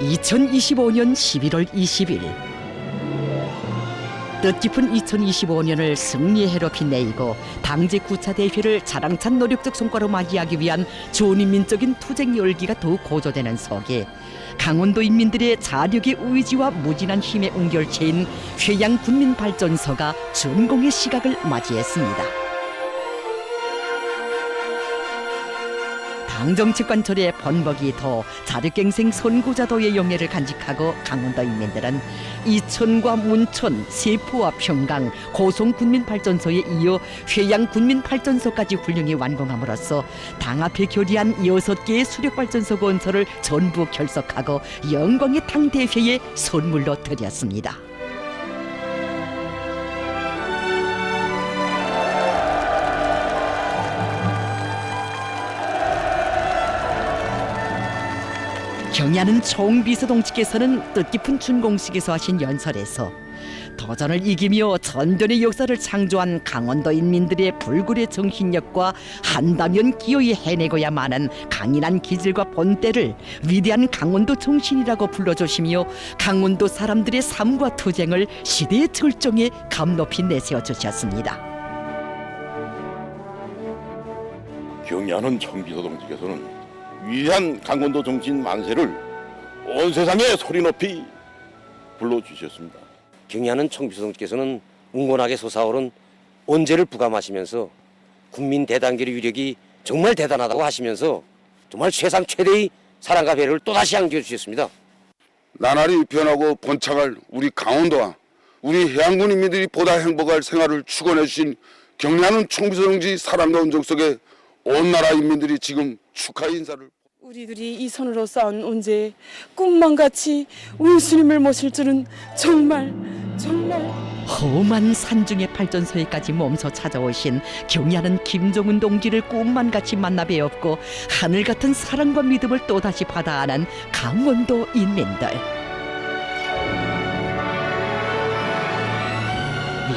2025년 11월 20일 뜻깊은 2025년을 승리의 해로 빛내이고 당제 9차 대회를 자랑찬 노력적 성과로 맞이하기 위한 조인민적인 투쟁 열기가 더욱 고조되는 속에 강원도 인민들의 자력의 의지와 무진한 힘의 웅결체인 회양 군민발전소가 준공의 시각을 맞이했습니다. 당정책 관철의 번복이 더 자력갱생 선구자도의 영예를 간직하고 강원도 인민들은 이천과 문천, 세포와 평강, 고성군민발전소에 이어 회양군민발전소까지 훌륭히 완공함으로써 당 앞에 결의한 여섯 개의 수력발전소 건설을 전부 결석하고 영광의 당대회에 선물로 드렸습니다. 경야는 총비서동지께서는 뜻깊은 준공식에서 하신 연설에서 도전을 이기며 전변의 역사를 창조한 강원도 인민들의 불굴의 정신력과 한다면 기어이 해내고야만은 강인한 기질과 본때를 위대한 강원도 정신이라고 불러주시며 강원도 사람들의 삶과 투쟁을 시대의 절정에 감높이 내세워 주셨습니다. 경의하는 청비서 동지께서는 위대한 강원도 정신 만세를 온 세상에 소리 높이 불러주셨습니다. 경의하는 총비서동께서는 응원하게 솟아오른 언제를 부감하시면서 국민 대단결의 위력이 정말 대단하다고 하시면서 정말 최상 최대의 사랑과 배려를 또다시 안겨주셨습니다. 나날이 변하고 번창할 우리 강원도와 우리 해안군 인민들이 보다 행복할 생활을 축원해 주신 경례하는 총비서동지 사랑과 운정 속에 온 나라 인민들이 지금 축하 인사를 우리들이 이 손으로 쌓은 언제 꿈만 같이 우스님을 모실 줄은 정말 정말 험한 산중의 발전소에까지 몸소 찾아오신 경의하는 김정은 동지를 꿈만 같이 만나 뵈었고 하늘 같은 사랑과 믿음을 또다시 받아 안은 강원도 인민들.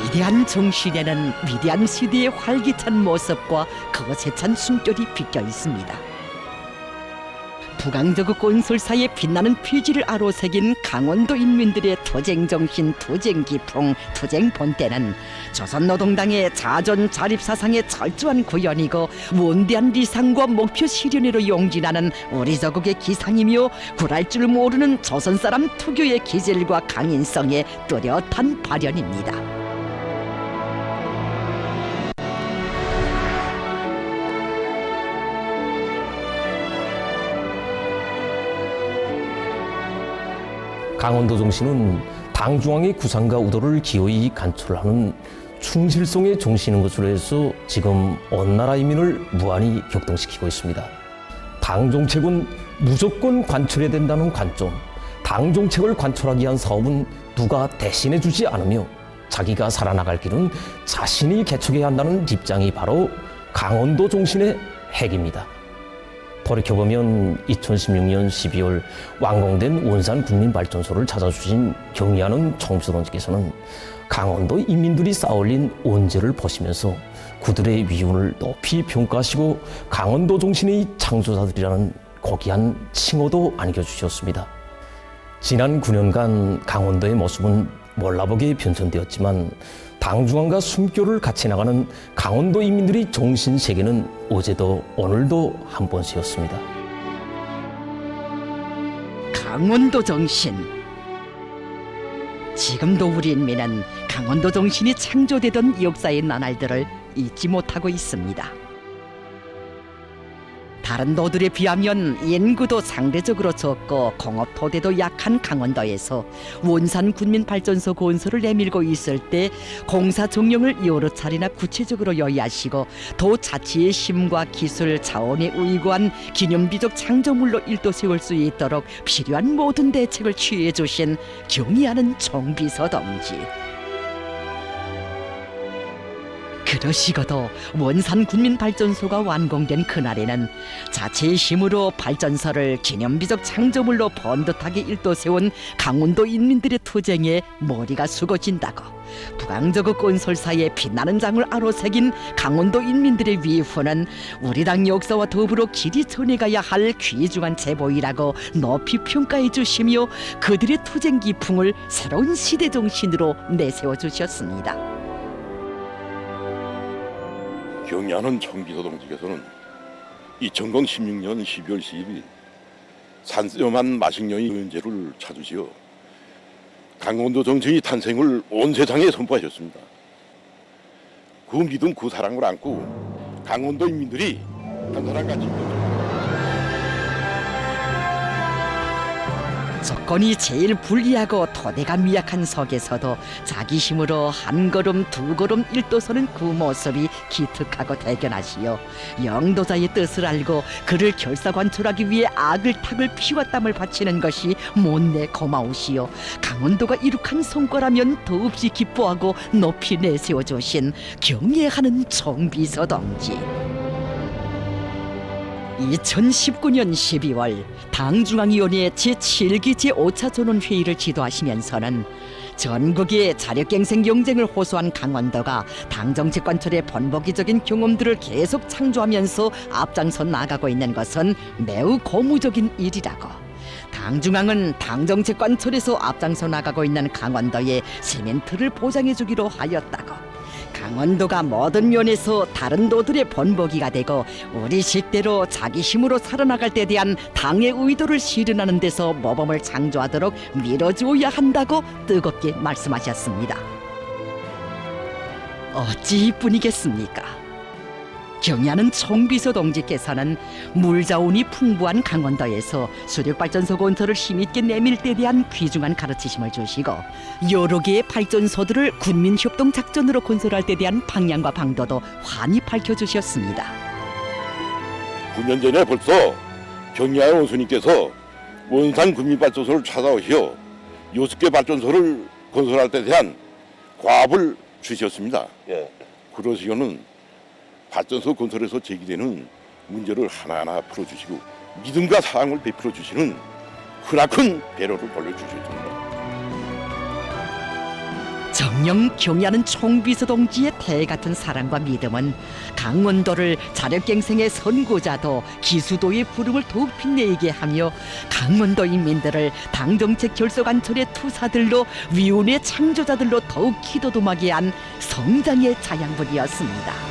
위대한 정신에는 위대한 시대의 활기찬 모습과 거세찬 숨결이 비껴 있습니다. 부강저그 꼰솔사의 빛나는 피지를 아로새긴 강원도 인민들의 투쟁 정신, 투쟁 기풍, 투쟁 본때는 조선노동당의 자존 자립 사상의 철저한 구현이고 원대한 리상과 목표 실현으로 용진하는 우리 저국의 기상이며 굴할 줄 모르는 조선 사람 특유의 기질과 강인성의 뚜렷한 발현입니다. 강원도 정신은 당 중앙의 구상과 우도를 기어이 간철하는 충실성의 정신인 것으로 해서 지금 온 나라 이민을 무한히 격동시키고 있습니다. 당 정책은 무조건 관철해야 된다는 관점, 당 정책을 관철하기 위한 사업은 누가 대신해 주지 않으며 자기가 살아나갈 길은 자신이 개척해야 한다는 입장이 바로 강원도 정신의 핵입니다. 돌이켜보면 2016년 12월 완공된 원산 국민발전소를 찾아주신 경의하는 총비서동지께서는 강원도 인민들이 쌓아올린 원죄를 보시면서 그들의 위운을 높이 평가하시고 강원도 정신의 창조자들이라는 고귀한 칭호도 안겨주셨습니다. 지난 9년간 강원도의 모습은 몰라보게 변천되었지만 당중앙과 숨결을 같이 나가는 강원도 인민들의 정신 세계는 어제도 오늘도 한 번씩이었습니다. 강원도 정신. 지금도 우리 인민은 강원도 정신이 창조되던 역사의 나날들을 잊지 못하고 있습니다. 다른 도들에 비하면 인구도 상대적으로 적고 공업 토대도 약한 강원도에서 원산 군민발전소 건설을 내밀고 있을 때 공사 정령을 여러 차례나 구체적으로 요의하시고 도 자치의 힘과 기술 자원에 의거한 기념비적 창조물로 일도 세울 수 있도록 필요한 모든 대책을 취해 주신 경의하는 총비서 동지. 그러시고도 원산 군민발전소가 완공된 그날에는 자체의 힘으로 발전소를 기념비적 창조물로 번듯하게 일도 세운 강원도 인민들의 투쟁에 머리가 숙어진다고 부강저그 꼰설사에 빛나는 장을 아로새긴 강원도 인민들의 위후는 우리 당 역사와 더불어 길이 전해가야 할 귀중한 제보이라고 높이 평가해 주시며 그들의 투쟁 기풍을 새로운 시대 정신으로 내세워 주셨습니다. 경의하는 청비서 동지께서는 이 정공 16년 12월 12일 산엄한 마식령의 은재를 찾으시어 강원도 정치의 탄생을 온 세상에 선포하셨습니다. 그 믿음 그 사랑을 안고 강원도 인민들이 한 사람같이 조건이 제일 불리하고 토대가 미약한 속에서도 자기 힘으로 한 걸음 두 걸음 일도서는 그 모습이 기특하고 대견하시요 영도자의 뜻을 알고 그를 결사관철하기 위해 악을 탁을 피와 땀을 바치는 것이 못내 고마우시요 강원도가 이룩한 성과라면 더없이 기뻐하고 높이 내세워 주신 경애하는 총비서 동지 2019년 12월 당중앙위원회 제7기 제5차 전원회의를 지도하시면서는 전국의 자력갱생 경쟁을 호소한 강원도가 당정책 관철의 번복이적인 경험들을 계속 창조하면서 앞장서 나가고 있는 것은 매우 고무적인 일이라고. 당중앙은 당정책 관철에서 앞장서 나가고 있는 강원도에 세멘트를 보장해 주기로 하였다고 강원도가 모든 면에서 다른 도들의 본보기가 되고 우리 식대로 자기 힘으로 살아나갈 때 대한 당의 의도를 실현하는 데서 모범을 창조하도록 밀어주어야 한다고 뜨겁게 말씀하셨습니다. 어찌 이뿐이겠습니까? 경의하는 총비서 동지께서는 물자원이 풍부한 강원도에서 수력발전소 건설을 힘있게 내밀 때 대한 귀중한 가르치심을 주시고 여러 개의 발전소들을 군민협동 작전으로 건설할 때 대한 방향과 방도도 환히 밝혀주셨습니다. 9년 전에 벌써 경리하의 원수님께서 원산 군민발전소를 찾아오시어 여섯 개 발전소를 건설할 때 대한 과업을 주셨습니다. 그러시고는 발전소 건설에서 제기되는 문제를 하나하나 풀어주시고 믿음과 사랑을 베풀어 주시는 크나큰 배려를 벌려주셨습니다. 정령 경의하는 총비서 동지의 태 같은 사랑과 믿음은 강원도를 자력갱생의 선구자도 기수도의 부름을 더욱 빛내게 하며 강원도 인민들을 당정책 결속안철의 투사들로 위운의 창조자들로 더욱 기도도하게 한 성장의 자양분이었습니다.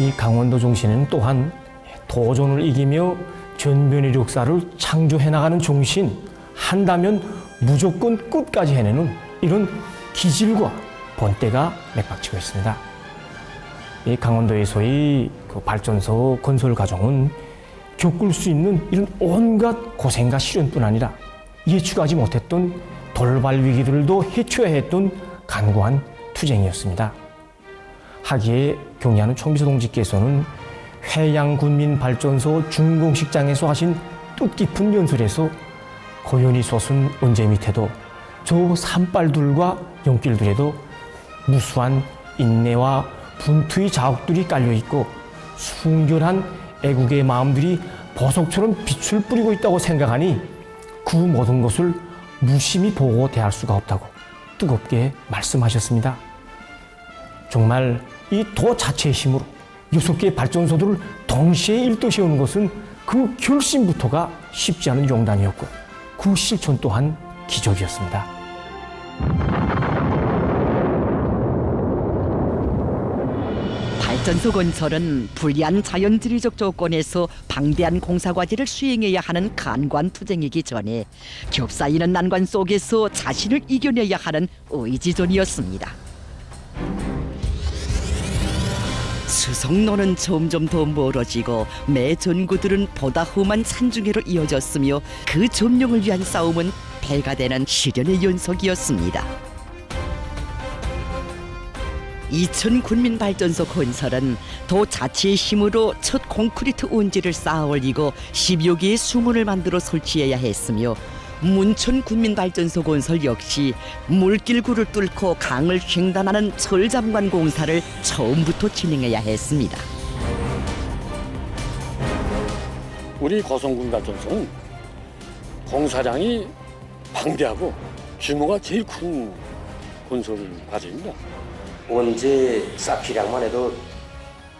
이 강원도 종신은 또한 도전을 이기며 전변의 역사를 창조해 나가는 종신 한다면 무조건 끝까지 해내는 이런 기질과 본때가 맥박치고 있습니다. 이 강원도에서의 그 발전소 건설 과정은 겪을 수 있는 이런 온갖 고생과 시련뿐 아니라 예측하지 못했던 돌발 위기들도 해쳐야 했던 간고한 투쟁이었습니다. 하기에 경의하는 총비서 동지께서는 해양군민발전소 준공식장에서 하신 뜻깊은 연설에서 고연히 솟은 언제 밑에도 저 산발들과 연길들에도 무수한 인내와 분투의 자욱들이 깔려 있고 순결한 애국의 마음들이 보석처럼 빛을 뿌리고 있다고 생각하니 그 모든 것을 무심히 보고 대할 수가 없다고 뜨겁게 말씀하셨습니다. 정말 이 도 자체의 힘으로 여섯 개의 발전소들을 동시에 일도 세우는 것은 그 결심부터가 쉽지 않은 용단이었고 그 실천 또한 기적이었습니다. 발전소 건설은 불리한 자연지리적 조건에서 방대한 공사 과제를 수행해야 하는 간관 투쟁이기 전에 겹사이는 난관 속에서 자신을 이겨내야 하는 의지전이었습니다. 수성로는 점점 더 멀어지고 매 전구들은 보다 험한 산중회로 이어졌으며 그 점령을 위한 싸움은 배가 되는 시련의 연속이었습니다. 이천 군민발전소 건설은 도 자체의 힘으로 첫 콘크리트 온지를 쌓아 올리고 10여 개의 수문을 만들어 설치해야 했으며 문천 군민발전소 건설 역시 물길구를 뚫고 강을 횡단하는 철잠관 공사를 처음부터 진행해야 했습니다. 우리 고성군 발전소는 공사장이 방대하고 규모가 제일 큰 건설 과제입니다. 원재 쌓기량만 해도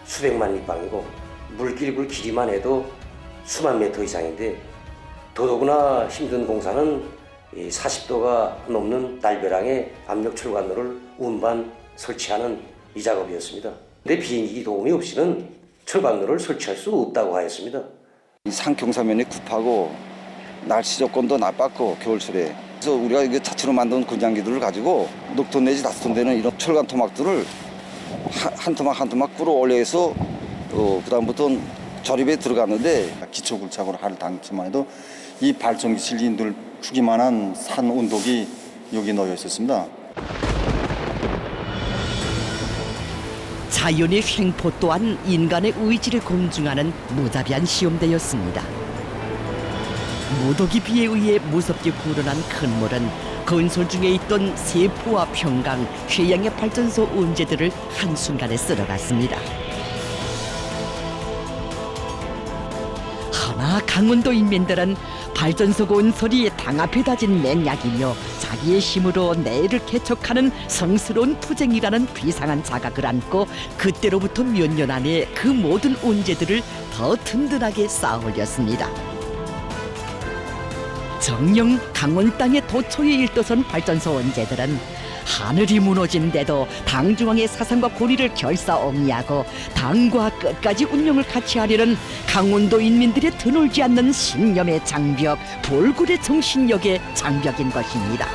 수백만立방이고 물길굴 길이만 해도 수만 미터 이상인데 더더구나 힘든 공사는 40도가 넘는 날벼랑에 압력 철관로를 운반 설치하는 이 작업이었습니다. 근데 비행기 도움이 없이는 철관로를 설치할 수 없다고 하였습니다. 이 상경사면이 굽하고 날씨 조건도 나빴고 겨울철에 그래서 우리가 이게 자체로 만든 군장기들을 가지고 녹톤 내지 다섯 톤 되는 이런 철관 토막들을 한, 한 토막 한 토막 끌어올려서 어, 그다음부터는 조립에 들어갔는데 기초 굴착으로 할 당시만 해도 이 발전기 실린들 크기만한 산 운동이 여기 놓여 있었습니다. 자연의 횡포 또한 인간의 의지를 검증하는 무자비한 시험대였습니다. 무더기 비에 의해 무섭게 불어난 큰 물은 건설 중에 있던 세포와 평강, 휴양의 발전소 온재들을 한순간에 쓸어갔습니다. 하나 강원도 인민들은 발전소 건설이 당 앞에 다진 맹약이며 자기의 힘으로 내일을 개척하는 성스러운 투쟁이라는 비상한 자각을 안고 그때로부터 몇 년 안에 그 모든 온재들을 더 든든하게 쌓아 올렸습니다. 정령 강원 땅의 도초에 일도선 발전소 원재들은 하늘이 무너진데도 당중앙의 사상과 고리를 결사옹이하고 당과 끝까지 운명을 같이 하려는 강원도 인민들의 드놀지 않는 신념의 장벽, 볼굴의 정신력의 장벽인 것입니다.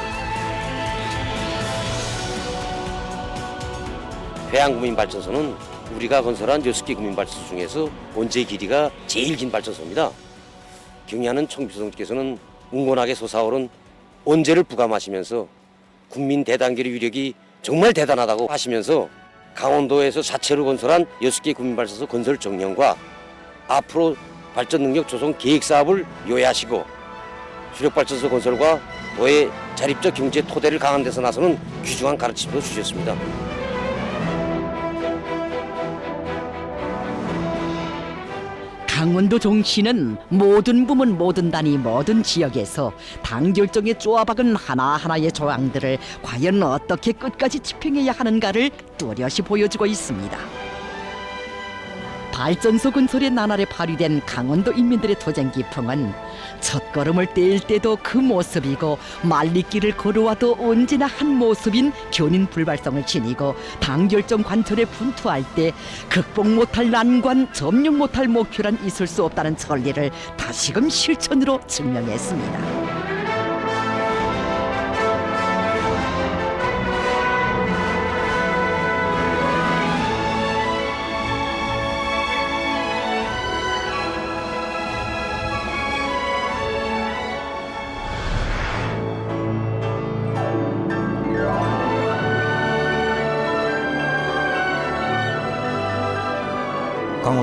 회양구민발전소는 우리가 건설한 여섯 개 구민발전소 중에서 원재 길이가 제일 긴 발전소입니다. 경의하는 총비서님께서는 응원하게 솟아오른 원재를 부감하시면서 국민 대단결의 위력이 정말 대단하다고 하시면서 강원도에서 자체로 건설한 여섯 개 구민발전소 건설 정령과 앞으로 발전 능력 조성 계획 사업을 요약하시고 주력 발전소 건설과 도의 자립적 경제 토대를 강한 데서 나서는 귀중한 가르침도 주셨습니다. 강원도 종시는 모든 부문 모든 단위 모든 지역에서 당 결정에 쪼아박은 하나하나의 조항들을 과연 어떻게 끝까지 집행해야 하는가를 뚜렷이 보여주고 있습니다. 발전소 건설의 나날에 발휘된 강원도 인민들의 도전 기풍은 첫걸음을 떼일 때도 그 모습이고 말리길을 걸어와도 언제나 한 모습인 견인 불발성을 지니고 당결정 관철에 분투할 때 극복 못할 난관 점령 못할 목표란 있을 수 없다는 천리를 다시금 실천으로 증명했습니다.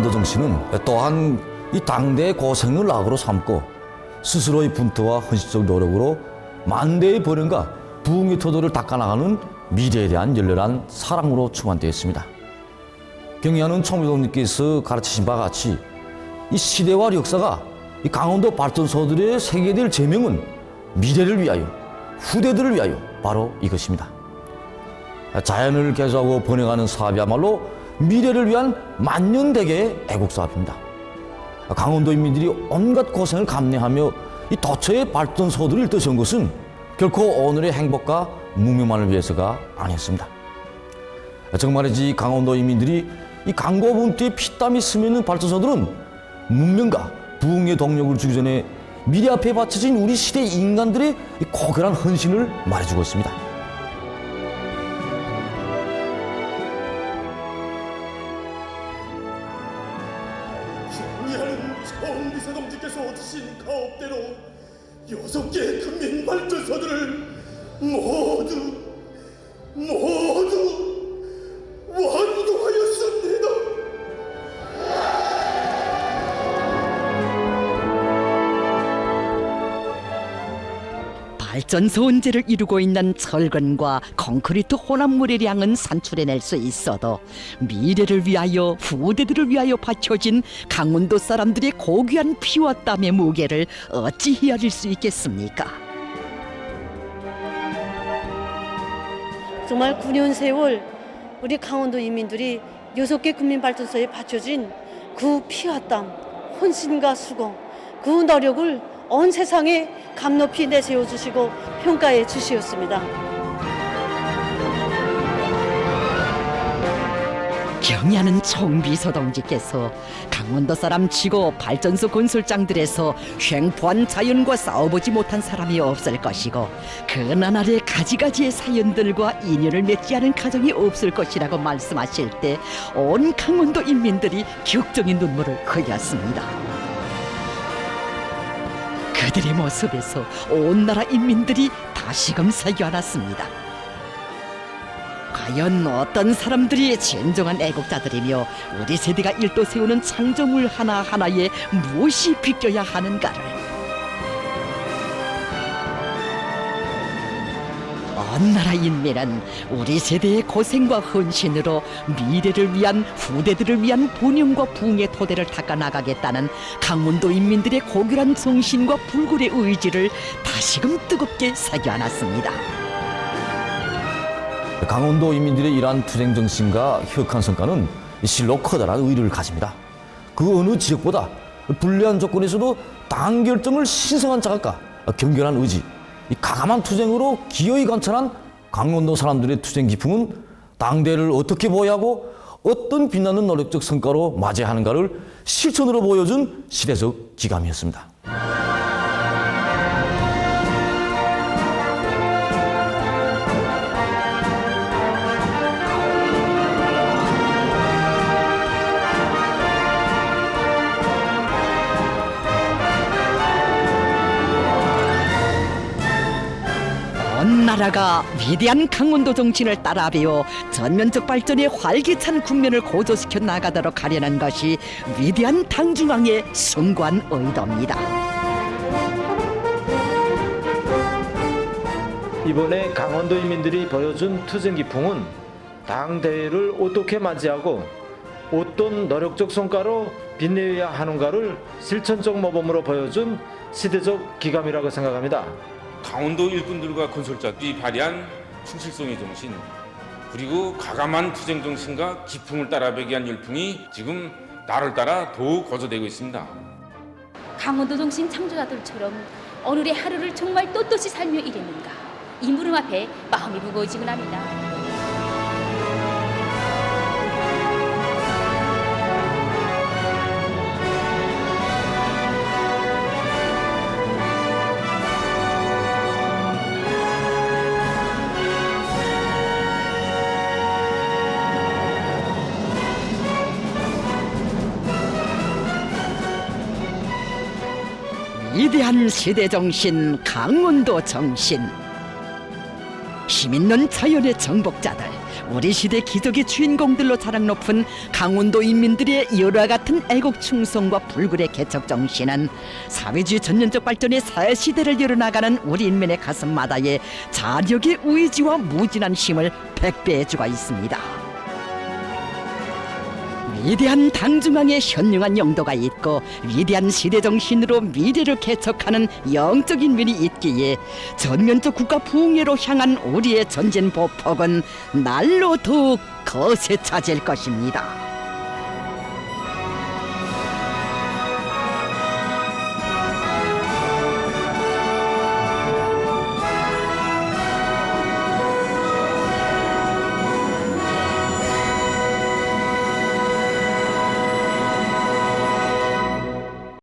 강원도 정신은 또한 이 당대의 고생을 낙으로 삼고 스스로의 분투와 헌신적 노력으로 만대의 번영과 부흥의 토도를 닦아나가는 미래에 대한 열렬한 사랑으로 충만되어 있습니다. 경의하는 총무장님께서 가르치신 바와 같이 이 시대와 역사가 이 강원도 발전소들의 세계될 제명은 미래를 위하여 후대들을 위하여 바로 이것입니다. 자연을 개조하고 번영하는 사업이야말로 미래를 위한 만년대계의 애국사업입니다. 강원도 인민들이 온갖 고생을 감내하며 이 도처의 발전소들을 일떠세운 것은 결코 오늘의 행복과 문명만을 위해서가 아니었습니다. 정말이지 강원도 인민들이 이 강고분투에 피땀이 스며있는 발전소들은 문명과 부흥의 동력을 주기 전에 미래 앞에 바쳐진 우리 시대 인간들의 이 고결한 헌신을 말해주고 있습니다. 발전소 원재를 이루고 있는 철근과 콘크리트 혼합물의 양은 산출해낼 수 있어도 미래를 위하여 후대들을 위하여 바쳐진 강원도 사람들의 고귀한 피와 땀의 무게를 어찌 헤아릴 수 있겠습니까? 정말 9년 세월 우리 강원도 인민들이 여섯 개 국민발전소에 바쳐진 그 피와 땀, 혼신과 수고, 그 노력을 온 세상에 감높이 내세워 주시고 평가해 주시었습니다. 경의하는 총비서 동지께서 강원도 사람 치고 발전소 건설장들에서 횡포한 자연과 싸워보지 못한 사람이 없을 것이고 그 나날의 가지가지의 사연들과 인연을 맺지 않은 가정이 없을 것이라고 말씀하실 때 온 강원도 인민들이 격정의 눈물을 흘렸습니다. 그들의 모습에서 온 나라 인민들이 다시금 새겨알았습니다. 과연 어떤 사람들이 진정한 애국자들이며 우리 세대가 일도 세우는 창조물 하나하나에 무엇이 비껴야 하는가를 온 나라 인민은 우리 세대의 고생과 헌신으로 미래를 위한 후대들을 위한 본영과 부흥의 토대를 닦아 나가겠다는 강원도 인민들의 고결한 정신과 불굴의 의지를 다시금 뜨겁게 새겨안았습니다. 강원도 인민들의 이러한 투쟁 정신과 혁한 성과는 실로 커다란 의의를 가집니다. 그 어느 지역보다 불리한 조건에서도 당 결정을 신성한 자각과 경결한 의지, 이 가감한 투쟁으로 기어이 관찰한 강원도 사람들의 투쟁 기풍은 당대를 어떻게 보여야 하고 어떤 빛나는 노력적 성과로 맞이하는가를 실천으로 보여준 시대적 기감이었습니다. 나라가 위대한 강원도 정신을 따라 배워 전면적 발전의 활기찬 국면을 고조시켜 나가도록 하려는 것이 위대한 당중앙의 숭고한 의도입니다. 이번에 강원도 인민들이 보여준 투쟁 기풍은 당 대회를 어떻게 맞이하고 어떤 노력적 성과로 빛내야 하는가를 실천적 모범으로 보여준 시대적 기감이라고 생각합니다. 강원도 일꾼들과 건설자들이 발휘한 충실성의 정신 그리고 가감한 투쟁 정신과 기풍을 따라배기 한 열풍이 지금 나를 따라 더욱 거저되고 있습니다. 강원도 정신 창조자들처럼 오늘의 하루를 정말 떳떳이 살며 일했는가 이 물음 앞에 마음이 무거워지곤 합니다. 위대한 시대 정신, 강원도 정신. 힘있는 자연의 정복자들, 우리 시대 기적의 주인공들로 자랑 높은 강원도 인민들의 열화 같은 애국 충성과 불굴의 개척 정신은 사회주의 전면적 발전의 새 시대를 열어나가는 우리 인민의 가슴마다에 자력의 의지와 무진한 힘을 백배해 주고 있습니다. 위대한 당중앙에 현명한 영도가 있고 위대한 시대 정신으로 미래를 개척하는 영적 인민이 있기에 전면적 국가 부흥회로 향한 우리의 전진 보폭은 날로 더욱 거세 차질 것입니다.